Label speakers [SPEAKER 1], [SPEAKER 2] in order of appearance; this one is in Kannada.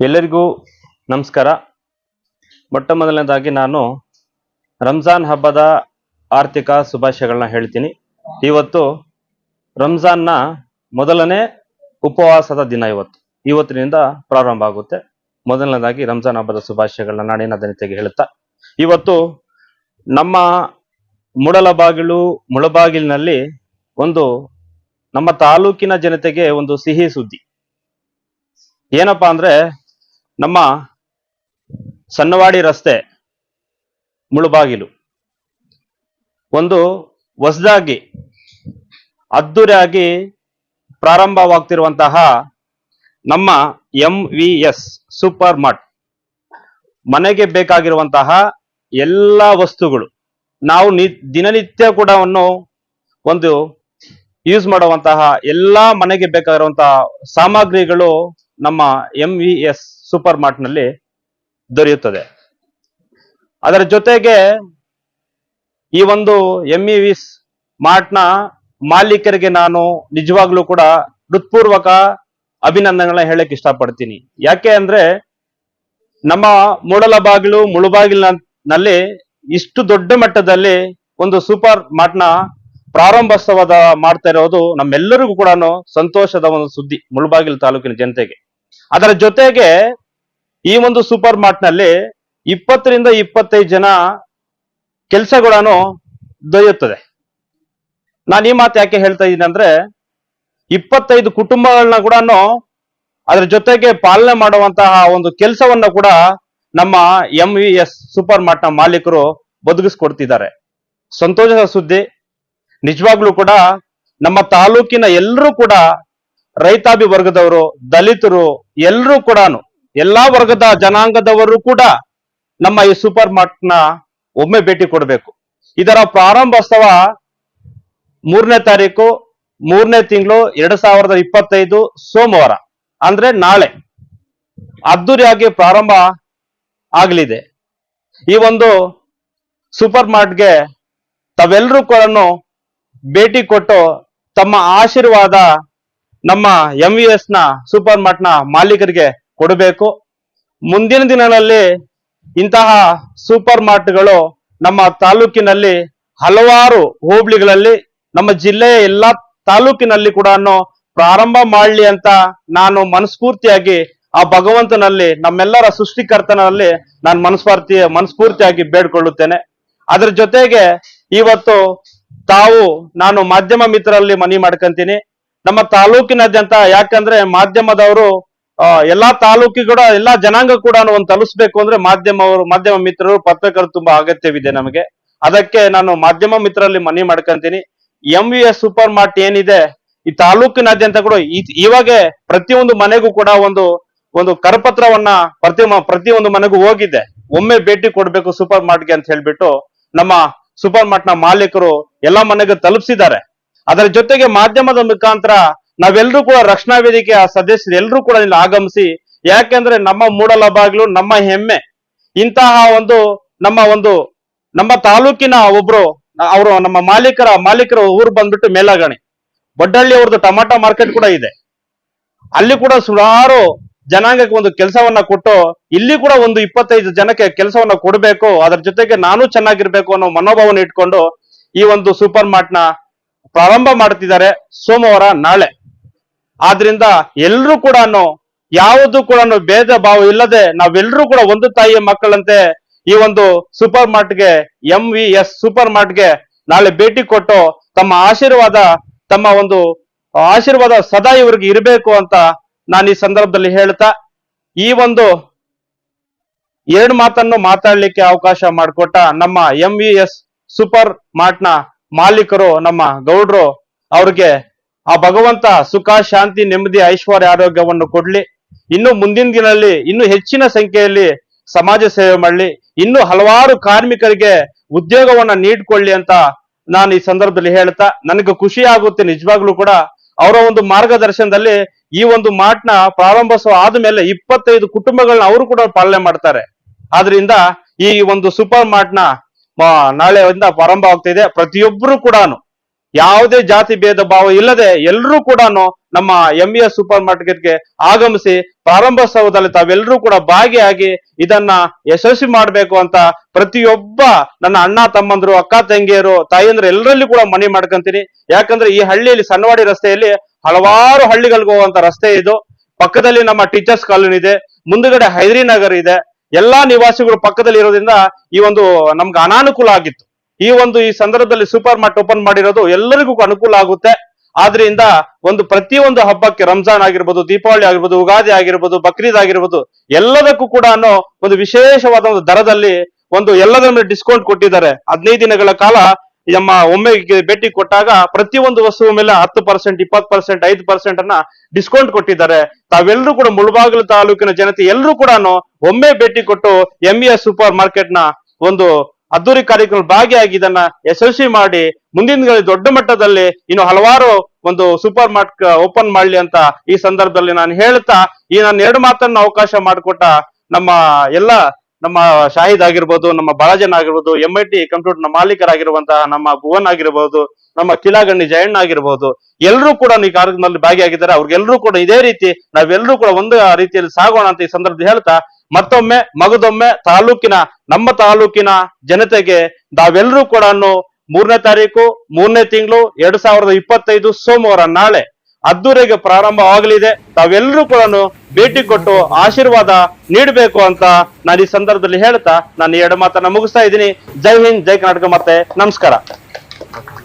[SPEAKER 1] ಎಲ್ಲರಿಗೂ ನಮಸ್ಕಾರ. ಮೊಟ್ಟ ಮೊದಲನೇದಾಗಿ ನಾನು ರಂಜಾನ್ ಹಬ್ಬದ ಆರ್ಥಿಕ ಶುಭಾಶಯಗಳನ್ನ ಹೇಳ್ತೀನಿ. ಇವತ್ತು ರಂಜಾನ್ನ ಮೊದಲನೇ ಉಪವಾಸದ ದಿನ ಇವತ್ತು. ಇವತ್ತಿನಿಂದ ಪ್ರಾರಂಭ ಆಗುತ್ತೆ. ಮೊದಲನೇದಾಗಿ ರಂಜಾನ್ ಹಬ್ಬದ ಶುಭಾಶಯಗಳನ್ನ ನಾಡಿನ ಜನತೆಗೆ ಹೇಳುತ್ತಾ ಇವತ್ತು ನಮ್ಮ ಮುಡಲಬಾಗಿಲು, ಮುಳಬಾಗಿಲಿನಲ್ಲಿ ಒಂದು ನಮ್ಮ ತಾಲೂಕಿನ ಜನತೆಗೆ ಒಂದು ಸಿಹಿ ಸುದ್ದಿ. ಏನಪ್ಪಾ ಅಂದ್ರೆ ನಮ್ಮ ಸಣ್ಣವಾಡಿ ರಸ್ತೆ ಮುಳುಬಾಗಿಲು. ಒಂದು ಹೊಸದಾಗಿ ಅದ್ದೂರಿಯಾಗಿ ಪ್ರಾರಂಭವಾಗ್ತಿರುವಂತಹ ನಮ್ಮ M V S super mart ಮನೆಗೆ ಬೇಕಾಗಿರುವಂತಹ ಎಲ್ಲ ವಸ್ತುಗಳು, ನಾವು ನಿ, ದಿನನಿತ್ಯ ಕೂಡ ಒಂದು ಯೂಸ್ ಮಾಡುವಂತಹ ಎಲ್ಲ ಮನೆಗೆ ಬೇಕಾಗಿರುವಂತಹ ಸಾಮಗ್ರಿಗಳು ನಮ್ಮ ಎಂ ವಿ ಎಸ್ ಸೂಪರ್ ಮಾರ್ಟ್ನಲ್ಲಿ ದೊರೆಯುತ್ತದೆ. ಅದರ ಜೊತೆಗೆ ಈ ಒಂದು ಎಂ ಇ ವಿ ಮಾರ್ಟ್ನ ಮಾಲೀಕರಿಗೆ ನಾನು ನಿಜವಾಗ್ಲೂ ಕೂಡ ಹೃತ್ಪೂರ್ವಕ ಅಭಿನಂದನೆಗಳನ್ನ ಹೇಳಕ್ ಇಷ್ಟಪಡ್ತೀನಿ. ಯಾಕೆ ಅಂದ್ರೆ ನಮ್ಮ ಮೂಡಲಬಾಗಿಲು, ಮುಳುಬಾಗಿಲಿನಲ್ಲಿ ಇಷ್ಟು ದೊಡ್ಡ ಮಟ್ಟದಲ್ಲಿ ಒಂದು ಸೂಪರ್ ಮಾರ್ಟ್ನ ಪ್ರಾರಂಭೋತ್ಸವದ ಮಾಡ್ತಾ ಇರೋದು ನಮ್ಮೆಲ್ಲರಿಗೂ ಕೂಡ ಸಂತೋಷದ ಒಂದು ಸುದ್ದಿ ಮುಳುಬಾಗಿಲು ತಾಲೂಕಿನ ಜನತೆಗೆ. ಅದರ ಜೊತೆಗೆ ಈ ಒಂದು ಸೂಪರ್ ಮಾರ್ಟ್ನಲ್ಲಿ ಇಪ್ಪತ್ತರಿಂದ ಇಪ್ಪತ್ತೈದು ಜನ ಕೆಲಸಗಳನ್ನು ದೊರೆಯುತ್ತದೆ. ನಾನು ಈ ಮಾತು ಯಾಕೆ ಹೇಳ್ತಾ ಇದ್ದೀನಿ ಅಂದ್ರೆ ಇಪ್ಪತ್ತೈದು ಕುಟುಂಬಗಳನ್ನ ಕೂಡ ಅದರ ಜೊತೆಗೆ ಪಾಲನೆ ಮಾಡುವಂತಹ ಒಂದು ಕೆಲಸವನ್ನ ಕೂಡ ನಮ್ಮ ಎಂ ವಿ ಎಸ್ ಸೂಪರ್ ಮಾರ್ಟ್ನ ಮಾಲೀಕರು ಬದುಕಿಸ್ಕೊಡ್ತಿದ್ದಾರೆ. ಸಂತೋಷದ ಸುದ್ದಿ. ನಿಜವಾಗ್ಲೂ ಕೂಡ ನಮ್ಮ ತಾಲೂಕಿನ ಎಲ್ಲರೂ ಕೂಡ ರೈತಾಭಿ ವರ್ಗದವರು, ದಲಿತರು ಎಲ್ಲರೂ ಕೂಡ ಎಲ್ಲಾ ವರ್ಗದ ಜನಾಂಗದವರು ಕೂಡ ನಮ್ಮ ಈ ಸೂಪರ್ ಮಾರ್ಟ್ನ ಒಮ್ಮೆ ಭೇಟಿ ಕೊಡಬೇಕು. ಇದರ ಪ್ರಾರಂಭೋತ್ಸವ ಮೂರನೇ ತಾರೀಕು, ಮೂರನೇ ತಿಂಗಳು ಎರಡ್ ಸಾವಿರದ ಇಪ್ಪತ್ತೈದು ಸೋಮವಾರ, ಅಂದ್ರೆ ನಾಳೆ. ಅದ್ದೂರಿಯಾಗಿ ಪ್ರಾರಂಭ ಆಗಲಿದೆ. ಈ ಒಂದು ಸೂಪರ್ ಮಾರ್ಟ್ಗೆ ತಾವೆಲ್ಲರೂ ಕೂಡ ಭೇಟಿ ಕೊಟ್ಟು ತಮ್ಮ ಆಶೀರ್ವಾದ ನಮ್ಮ ಎಂ ವಿ ಎಸ್ನ ಸೂಪರ್ ಮಾರ್ಟ್ನ ಮಾಲೀಕರಿಗೆ ಕೊಡಬೇಕು. ಮುಂದಿನ ದಿನಗಳಲ್ಲಿ ಇಂತಹ ಸೂಪರ್ ಮಾರ್ಟ್ಗಳು ನಮ್ಮ ತಾಲೂಕಿನಲ್ಲಿ ಹಲವಾರು ಹೋಬಳಿಗಳಲ್ಲಿ, ನಮ್ಮ ಜಿಲ್ಲೆಯ ಎಲ್ಲಾ ತಾಲೂಕಿನಲ್ಲಿ ಕೂಡ ಪ್ರಾರಂಭ ಮಾಡಲಿ ಅಂತ ನಾನು ಮನಸ್ಫೂರ್ತಿಯಾಗಿ ಆ ಭಗವಂತನಲ್ಲಿ, ನಮ್ಮೆಲ್ಲರ ಸೃಷ್ಟಿಕರ್ತನಲ್ಲಿ ನಾನು ಮನಸ್ಫೂರ್ತಿ, ಮನಸ್ಫೂರ್ತಿಯಾಗಿ ಬೇಡ್ಕೊಳ್ಳುತ್ತೇನೆ. ಅದರ ಜೊತೆಗೆ ಇವತ್ತು ತಾವು, ನಾನು ಮಾಧ್ಯಮ ಮಿತ್ರರಲ್ಲಿ ಮನವಿ ಮಾಡ್ಕೊಂತೀನಿ. ನಮ್ಮ ತಾಲೂಕಿನಾದ್ಯಂತ, ಯಾಕಂದ್ರೆ ಮಾಧ್ಯಮದವರು ಎಲ್ಲಾ ಕೂಡ, ಎಲ್ಲಾ ಜನಾಂಗ ಕೂಡ ಒಂದು ತಲುಪಿಸ್ಬೇಕು ಅಂದ್ರೆ ಮಾಧ್ಯಮವರು ಮಾಧ್ಯಮ ಮಿತ್ರರು, ಪತ್ರಕರ್ತರು ತುಂಬಾ ಅಗತ್ಯವಿದೆ ನಮಗೆ. ಅದಕ್ಕೆ ನಾನು ಮಾಧ್ಯಮ ಮಿತ್ರರಲ್ಲಿ ಮನವಿ ಮಾಡ್ಕೊಂತೀನಿ. M V S super mart ಏನಿದೆ, ಈ ತಾಲೂಕಿನಾದ್ಯಂತ ಕೂಡ ಇವಾಗ ಪ್ರತಿಯೊಂದು ಮನೆಗೂ ಕೂಡ ಒಂದು ಒಂದು ಕರಪತ್ರವನ್ನ ಪ್ರತಿ, ಪ್ರತಿಯೊಂದು ಮನೆಗೂ ಹೋಗಿದೆ. ಒಮ್ಮೆ ಭೇಟಿ ಕೊಡ್ಬೇಕು ಸೂಪರ್ ಮಾರ್ಟ್ಗೆ ಅಂತ ಹೇಳ್ಬಿಟ್ಟು ನಮ್ಮ ಸೂಪರ್ ಮಾರ್ಟ್ನ ಮಾಲೀಕರು ಎಲ್ಲಾ ಮನೆಗೂ ತಲುಪಿಸಿದ್ದಾರೆ. ಅದರ ಜೊತೆಗೆ ಮಾಧ್ಯಮದ ಮುಖಾಂತರ ನಾವೆಲ್ಲರೂ ಕೂಡ ರಕ್ಷಣಾ ವೇದಿಕೆಯ ಸದಸ್ಯರು ಎಲ್ಲರೂ ಕೂಡ ಇಲ್ಲಿ ಆಗಮಿಸಿ, ಯಾಕೆಂದ್ರೆ ನಮ್ಮ ಮೂಡಲ ಬಾಗಿಲು ನಮ್ಮ ಹೆಮ್ಮೆ, ಇಂತಹ ಒಂದು ನಮ್ಮ ಒಂದು ನಮ್ಮ ತಾಲೂಕಿನ ಒಬ್ರು, ಅವರು ನಮ್ಮ ಮಾಲೀಕರ ಮಾಲೀಕರ ಊರು ಬಂದ್ಬಿಟ್ಟು ಮೇಲಾಗಣಿ. ಬೊಡ್ಡಳ್ಳಿ ಅವ್ರದ್ದು ಟೊಮಾಟೊ ಮಾರ್ಕೆಟ್ ಕೂಡ ಇದೆ. ಅಲ್ಲಿ ಕೂಡ ಸುಮಾರು ಜನಾಂಗಕ್ಕೆ ಒಂದು ಕೆಲಸವನ್ನ ಕೊಟ್ಟು, ಇಲ್ಲಿ ಕೂಡ ಒಂದು ಇಪ್ಪತ್ತೈದು ಜನಕ್ಕೆ ಕೆಲಸವನ್ನ ಕೊಡಬೇಕು, ಅದರ ಜೊತೆಗೆ ನಾನು ಚೆನ್ನಾಗಿರ್ಬೇಕು ಅನ್ನೋ ಮನೋಭಾವನೆ ಇಟ್ಕೊಂಡು ಈ ಒಂದು ಸೂಪರ್ ಮಾರ್ಟ್ ಪ್ರಾರಂಭ ಮಾಡ್ತಿದ್ದಾರೆ ಸೋಮವಾರ ನಾಳೆ. ಆದ್ರಿಂದ ಎಲ್ರೂ ಕೂಡ ಯಾವುದು ಕೂಡ ಭೇದ ಭಾವ ಇಲ್ಲದೆ ನಾವೆಲ್ಲರೂ ಕೂಡ ಒಂದು ತಾಯಿಯ ಮಕ್ಕಳಂತೆ ಈ ಒಂದು ಸೂಪರ್ ಮಾರ್ಟ್ಗೆ ಎಂ ವಿ ಎಸ್ ಸೂಪರ್ ಮಾರ್ಟ್ಗೆ ನಾಳೆ ಭೇಟಿ ಕೊಟ್ಟು ತಮ್ಮ ಆಶೀರ್ವಾದ, ತಮ್ಮ ಒಂದು ಆಶೀರ್ವಾದ ಸದಾ ಇವರಿಗೆ ಇರಬೇಕು ಅಂತ ನಾನು ಈ ಸಂದರ್ಭದಲ್ಲಿ ಹೇಳ್ತಾ, ಈ ಒಂದು ಎರಡು ಮಾತನ್ನು ಮಾತಾಡ್ಲಿಕ್ಕೆ ಅವಕಾಶ ಮಾಡಿಕೊಟ್ಟ ನಮ್ಮ ಎಂ ವಿ ಎಸ್ ಸೂಪರ್ ಮಾರ್ಟ್ನ ಮಾಲೀಕರು, ನಮ್ಮ ಗೌಡ್ರು, ಅವ್ರಿಗೆ ಆ ಭಗವಂತ ಸುಖ, ಶಾಂತಿ, ನೆಮ್ಮದಿ, ಐಶ್ವರ್ಯ, ಆರೋಗ್ಯವನ್ನು ಕೊಡ್ಲಿ. ಇನ್ನು ಮುಂದಿನ ದಿನದಲ್ಲಿ ಇನ್ನು ಹೆಚ್ಚಿನ ಸಂಖ್ಯೆಯಲ್ಲಿ ಸಮಾಜ ಸೇವೆ ಮಾಡಲಿ. ಇನ್ನು ಹಲವಾರು ಕಾರ್ಮಿಕರಿಗೆ ಉದ್ಯೋಗವನ್ನ ನೀಡ್ಕೊಳ್ಳಿ ಅಂತ ನಾನು ಈ ಸಂದರ್ಭದಲ್ಲಿ ಹೇಳ್ತಾ, ನನಗೆ ಖುಷಿ ಆಗುತ್ತೆ ನಿಜವಾಗ್ಲೂ ಕೂಡ ಅವರ ಒಂದು ಮಾರ್ಗದರ್ಶನದಲ್ಲಿ ಈ ಒಂದು ಮಾರ್ಟ್ನ ಪ್ರಾರಂಭೋತ್ಸವ ಆದ್ಮೇಲೆ ಇಪ್ಪತ್ತೈದು ಕುಟುಂಬಗಳನ್ನ ಅವರು ಕೂಡ ಪಾಲನೆ ಮಾಡ್ತಾರೆ. ಆದ್ರಿಂದ ಈ ಒಂದು ಸೂಪರ್ ಮಾರ್ಟ್ನ ನಾಳೆಯಿಂದ ಪ್ರಾರಂಭ ಇದೆ ಪ್ರತಿಯೊಬ್ಬರು ಕೂಡ ಯಾವುದೇ ಜಾತಿ ಭೇದ ಭಾವ ಇಲ್ಲದೆ ಎಲ್ಲರೂ ಕೂಡ ನಮ್ಮ ಎಂ ಎಸ್ ಸೂಪರ್ ಮಾರ್ಕೆಟ್ಗೆ ಆಗಮಿಸಿ ಪ್ರಾರಂಭೋತ್ಸವದಲ್ಲಿ ತಾವೆಲ್ಲರೂ ಕೂಡ ಭಾಗಿಯಾಗಿ ಇದನ್ನ ಯಶಸ್ವಿ ಮಾಡಬೇಕು ಅಂತ ಪ್ರತಿಯೊಬ್ಬ ನನ್ನ ಅಣ್ಣ, ತಮ್ಮಂದ್ರು, ಅಕ್ಕ, ತಂಗಿಯರು, ತಾಯಿಯಂದ್ರು ಎಲ್ಲರಲ್ಲಿ ಕೂಡ ಮನೆ ಮಾಡ್ಕೊಂತೀನಿ. ಯಾಕಂದ್ರೆ ಈ ಹಳ್ಳಿಯಲ್ಲಿ ಸಣ್ಣವಾಡಿ ರಸ್ತೆಯಲ್ಲಿ ಹಲವಾರು ಹಳ್ಳಿಗಳಿಗೆ ಹೋಗುವಂತ ರಸ್ತೆ ಇದು. ಪಕ್ಕದಲ್ಲಿ ನಮ್ಮ ಟೀಚರ್ಸ್ ಕಾಲೋನಿ ಇದೆ. ಮುಂದುಗಡೆ ಹೈದ್ರಿ ನಗರ್ ಇದೆ. ಎಲ್ಲಾ ನಿವಾಸಿಗಳು ಪಕ್ಕದಲ್ಲಿ ಇರೋದ್ರಿಂದ ಈ ಒಂದು ನಮ್ಗೆ ಅನಾನುಕೂಲ ಆಗಿತ್ತು. ಈ ಒಂದು ಈ ಸಂದರ್ಭದಲ್ಲಿ ಸೂಪರ್ ಮಾರ್ಟ್ ಓಪನ್ ಮಾಡಿರೋದು ಎಲ್ಲರಿಗೂ ಅನುಕೂಲ ಆಗುತ್ತೆ. ಆದ್ರಿಂದ ಒಂದು ಪ್ರತಿಯೊಂದು ಹಬ್ಬಕ್ಕೆ ರಂಜಾನ್ ಆಗಿರ್ಬೋದು, ದೀಪಾವಳಿ ಆಗಿರ್ಬೋದು, ಉಗಾದಿ ಆಗಿರ್ಬೋದು, ಬಕ್ರೀದ್ ಆಗಿರ್ಬೋದು, ಎಲ್ಲದಕ್ಕೂ ಕೂಡ ಅನ್ನೋ ಒಂದು ವಿಶೇಷವಾದ ಒಂದು ದರದಲ್ಲಿ ಒಂದು ಎಲ್ಲದರ ಮೇಲೆ ಡಿಸ್ಕೌಂಟ್ ಕೊಟ್ಟಿದ್ದಾರೆ. ಹದಿನೈದು ದಿನಗಳ ಕಾಲ ನಮ್ಮ ಒಮ್ಮೆ ಭೇಟಿ ಕೊಟ್ಟಾಗ ಪ್ರತಿಯೊಂದು ವಸ್ತುವ ಮೇಲೆ ಹತ್ತು ಪರ್ಸೆಂಟ್ ಇಪ್ಪತ್ತು ಪರ್ಸೆಂಟ್ ಐದು ಪರ್ಸೆಂಟ್ ಅನ್ನ ಡಿಸ್ಕೌಂಟ್ ಕೊಟ್ಟಿದ್ದಾರೆ. ತಾವೆಲ್ಲರೂ ಕೂಡ ಮುಳಬಾಗಿಲು ತಾಲೂಕಿನ ಜನತೆ ಎಲ್ಲರೂ ಕೂಡ ಒಮ್ಮೆ ಭೇಟಿ ಕೊಟ್ಟು ಎಂ ಸೂಪರ್ ಮಾರ್ಕೆಟ್ನ ಒಂದು ಅದ್ದೂರಿ ಕಾರ್ಯಕ್ರಮ ಭಾಗಿಯಾಗಿ ಇದನ್ನ ಯಶಸ್ವಿ ಮಾಡಿ ಮುಂದಿನ ದೊಡ್ಡ ಮಟ್ಟದಲ್ಲಿ ಇನ್ನು ಹಲವಾರು ಒಂದು ಸೂಪರ್ ಮಾರ್ಕೆಟ್ ಓಪನ್ ಮಾಡ್ಲಿ ಅಂತ ಈ ಸಂದರ್ಭದಲ್ಲಿ ನಾನು ಹೇಳ್ತಾ ಈ ನಾನು ಎರಡು ಮಾತನ್ನ ಅವಕಾಶ ಮಾಡಿಕೊಟ್ಟ ನಮ್ಮ ಎಲ್ಲ ನಮ್ಮ ಶಾಹಿದ್ ಆಗಿರ್ಬೋದು, ನಮ್ಮ ಬಾಳಜನ್ ಆಗಿರ್ಬೋದು ಎಂ ಐ ಟಿ ಕಂಪ್ಯೂಟರ್ನ ಮಾಲೀಕರಾಗಿರುವಂತಹ ನಮ್ಮ ಭುವನ್ ಆಗಿರ್ಬೋದು, ನಮ್ಮ ಕಿಲಾಗಣ್ಣಿ ಜಯಣ್ಣ ಆಗಿರ್ಬೋದು ಎಲ್ಲರೂ ಕೂಡ ಈ ಕಾರ್ಯಕ್ರಮದಲ್ಲಿ ಭಾಗಿಯಾಗಿದ್ದಾರೆ. ಅವ್ರಿಗೆಲ್ಲರೂ ಕೂಡ ಇದೇ ರೀತಿ ನಾವೆಲ್ಲರೂ ಕೂಡ ಒಂದು ರೀತಿಯಲ್ಲಿ ಸಾಗೋಣ ಅಂತ ಈ ಸಂದರ್ಭದಲ್ಲಿ ಹೇಳ್ತಾ, ಮತ್ತೊಮ್ಮೆ ಮಗದೊಮ್ಮೆ ತಾಲೂಕಿನ, ನಮ್ಮ ತಾಲೂಕಿನ ಜನತೆಗೆ ನಾವೆಲ್ಲರೂ ಕೂಡ ಮೂರನೇ ತಾರೀಕು, ಮೂರನೇ ತಿಂಗಳು, ಎರಡ್ ಸಾವಿರದ ಇಪ್ಪತ್ತೈದು ಸೋಮವಾರ ನಾಳೆ ಅದ್ದೂರಿಗೆ ಪ್ರಾರಂಭವಾಗಲಿದೆ. ತಾವೆಲ್ಲರೂ ಕೂಡ ಭೇಟಿ ಕೊಟ್ಟು ಆಶೀರ್ವಾದ ನೀಡಬೇಕು ಅಂತ ನಾನು ಈ ಸಂದರ್ಭದಲ್ಲಿ ಹೇಳ್ತಾ ನಾನು ಎರಡು ಮಾತನ್ನ ಮುಗಿಸ್ತಾ ಇದ್ದೀನಿ. ಜೈ ಹಿಂದ್, ಜೈ ಕರ್ನಾಟಕ ಮತ್ತೆ ನಮಸ್ಕಾರ.